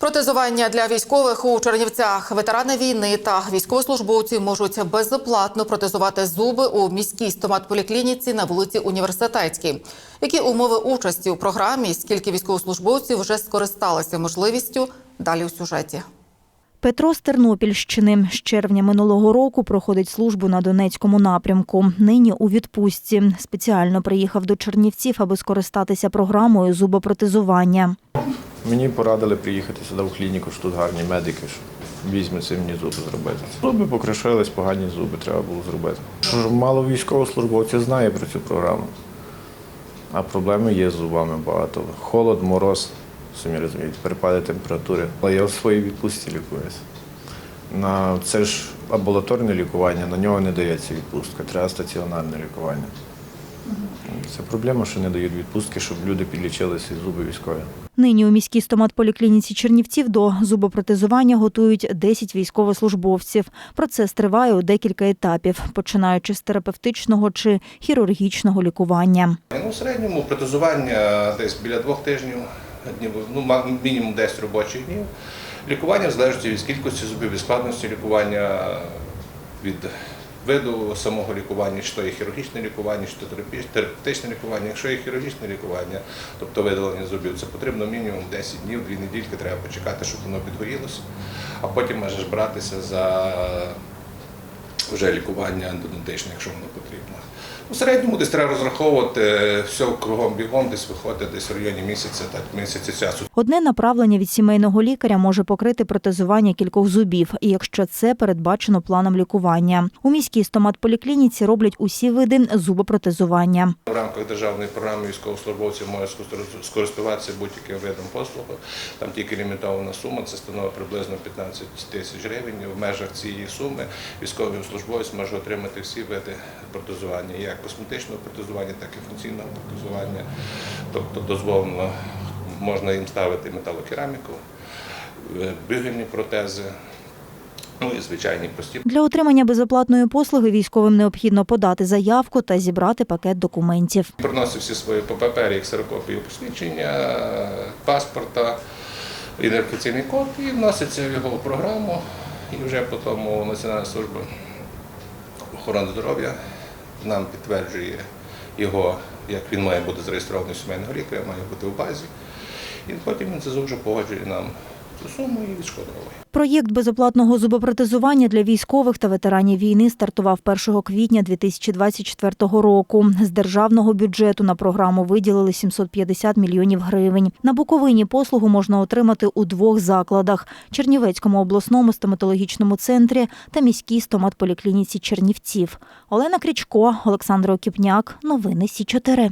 Протезування для військових у Чернівцях. Ветерани війни та військовослужбовці можуть безоплатно протезувати зуби у міській стоматполіклініці на вулиці Університетській. Які умови участі у програмі? Скільки військовослужбовців вже скористалися можливістю? Далі у сюжеті. Петро з Тернопільщини з червня минулого року проходить службу на Донецькому напрямку. Нині у відпустці. Спеціально приїхав до Чернівців, аби скористатися програмою зубопротезування. Мені порадили приїхати сюди в клініку, що тут гарні медики, що візьметься мені зуби зробити. Зуби покришились, погані зуби треба було зробити. Мало військовослужбовців знає про цю програму. А проблеми є з зубами багато. Холод, мороз, самі розумієте, перепади температури. Але я в своїй відпустці лікуюся. Це ж амбулаторне лікування, на нього не дається відпустка, треба стаціонарне лікування. Це проблема, що не дають відпустки, щоб люди підлічилися і зуби військові. Нині у міській стоматполіклініці Чернівців до зубопротезування готують 10 військовослужбовців. Процес триває у декілька етапів, починаючи з терапевтичного чи хірургічного лікування. Ну, в середньому протезування десь біля двох тижнів, днів, ну, мінімум 10 робочих днів. Лікування в залежності від кількості зубів, від складності лікування, від виду самого лікування, що є хірургічне лікування, що терапевтичне лікування. Якщо є хірургічне лікування, тобто видалення зубів, це потрібно мінімум 10 днів, 2 недільки треба почекати, щоб воно підгоїлося, а потім можеш братися за вже лікування ендодонтичне, якщо воно потрібно. У середньому десь треба розраховувати е, все кругом бігом, десь виходить десь в районі місяця, так місяця часу. Одне направлення від сімейного лікаря може покрити протезування кількох зубів, і якщо це передбачено планом лікування. У міській стоматполіклініці роблять усі види зубопротезування. В рамках державної програми військовослужбовці можуть скористуватися будь-яким видом послуги. Там тільки лімітована сума, це становить приблизно 15 тисяч гривень. В межах цієї суми військовий службовець може отримати всі види протезування, як косметичного протезування, так і функційного протезування. Тобто дозволено можна їм ставити металокераміку, е, бюгельні протези, ну і звичайні прості Для отримання безоплатної послуги військовим необхідно подати заявку та зібрати пакет документів. Приносив всі свої папери, як ксерокопію посвідчення, паспорта, ідентифікаційний код і вноситься в його програму. І вже потім Національна служба охорони здоров'я нам підтверджує його, як він має бути зареєстрований у сімейного лікаря, має бути в базі. І потім він це вже погоджує нам цю суму і відшкодовує. Проєкт безоплатного зубопротезування для військових та ветеранів війни стартував 1 квітня 2024 року. З державного бюджету на програму виділили 750 мільйонів гривень. На Буковині послугу можна отримати у двох закладах: Чернівецькому обласному стоматологічному центрі та міській стоматполіклініці Чернівців. Олена Крічко, Олександр Окіпняк. Новини Сі 4